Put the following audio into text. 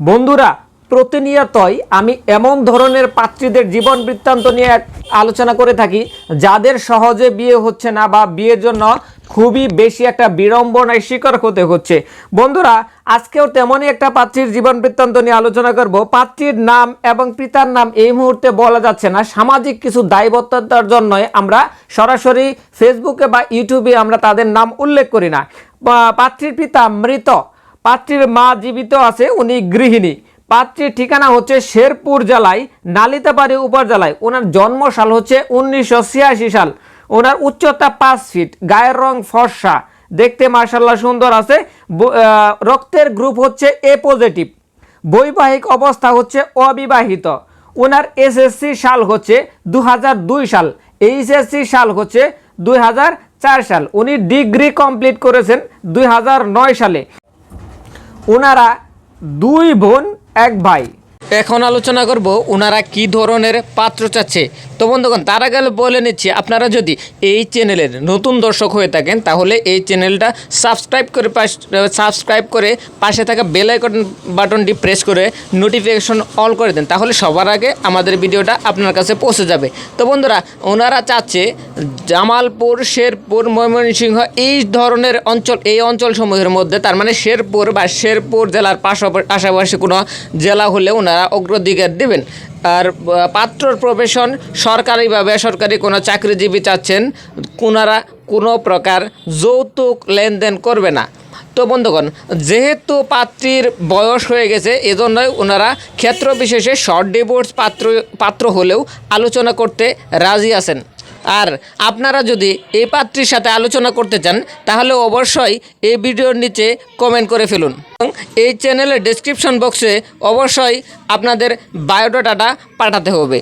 বন্ধুরা, প্রতিনিয়তই আমি এমন ধরনের পাত্রীদের জীবন বৃত্তান্ত নিয়ে আলোচনা করে থাকি, যাদের সহজে বিয়ে হচ্ছে না বা বিয়ের জন্য খুবই বেশি একটা বিড়ম্বনায় শিকার হতে হচ্ছে। বন্ধুরা, আজকেও তেমনই একটা পাত্রীর জীবন বৃত্তান্ত নিয়ে আলোচনা করব। পাত্রীর নাম এবং পিতার নাম এই মুহূর্তে বলা যাচ্ছে না। সামাজিক কিছু দায়বদ্ধতার জন্যই আমরা সরাসরি ফেসবুকে বা ইউটিউবে আমরা তাদের নাম উল্লেখ করি না। পাত্রীর পিতা মৃত। পাত্রীর মা জীবিত আছে, উনি গৃহিণী। পাত্রীর ঠিকানা হচ্ছে শেরপুর জেলায়, নালিতাবাড়ি উপজেলায়। ওনার জন্মসাল হচ্ছে উনিশশো ছিয়াশি সাল। ওনার উচ্চতা পাঁচ ফিট, গায়ের রং ফর্সা। দেখতে মার্শাল্লাহ সুন্দর আছে। রক্তের গ্রুপ হচ্ছে এ পজিটিভ। বৈবাহিক অবস্থা হচ্ছে অবিবাহিত। ওনার এসএসসি সাল হচ্ছে দু হাজার দুই সাল। এইচএসসি সাল হচ্ছে দুই হাজার চার সাল। উনি ডিগ্রি কমপ্লিট করেছেন দুই হাজার নয় সালে। ওনারা দুই বোন এক ভাই। এখন আলোচনা করব ওনারা কি ধরনের পাত্র চাচ্ছে। তো বন্ধুগণ, তার আগে বলে নিচ্ছি, আপনারা যদি এই চ্যানেলের নতুন দর্শক হয়ে থাকেন, তাহলে এই চ্যানেলটা সাবস্ক্রাইব করে সাবস্ক্রাইব করে পাশে থাকা বেল আইকন বাটনটি প্রেস করে নোটিফিকেশন অল করে দেন, তাহলে সবার আগে আমাদের ভিডিওটা আপনার কাছে পৌঁছে যাবে। তো বন্ধুরা, ওনারা চাচ্ছে জামালপুর, শেরপুর, ময়মনসিংহ, এই ধরনের অঞ্চল, এই অঞ্চলসমূহের মধ্যে, তার মানে শেরপুর বা শেরপুর জেলার পাশাপাশি কোনো জেলা হলে ওনারা অগ্রাধিকার দেবেন। আর পাত্রর প্রফেশন সরকারি বা বেসরকারি কোনো চাকরিজীবী চাচ্ছেন, কোনারা কোনো প্রকার যৌতুক লেনদেন করবে না। তো বন্ধুগণ, যেহেতু পাত্রীর বয়স হয়ে গেছে, এজন্যই ওনারা ক্ষেত্র বিশেষে শর্ট ডিভোর্স পাত্র পাত্র হলেও আলোচনা করতে রাজি আছেন। আর আপনারা যদি এই পাত্রীর সাথে আলোচনা করতে চান, তাহলে অবশ্যই এই ভিডিওর নিচে কমেন্ট করে ফেলুন। এই চ্যানেলের ডিসক্রিপশন বক্সে অবশ্যই আপনাদের বায়োডাটাটা পাঠাতে হবে।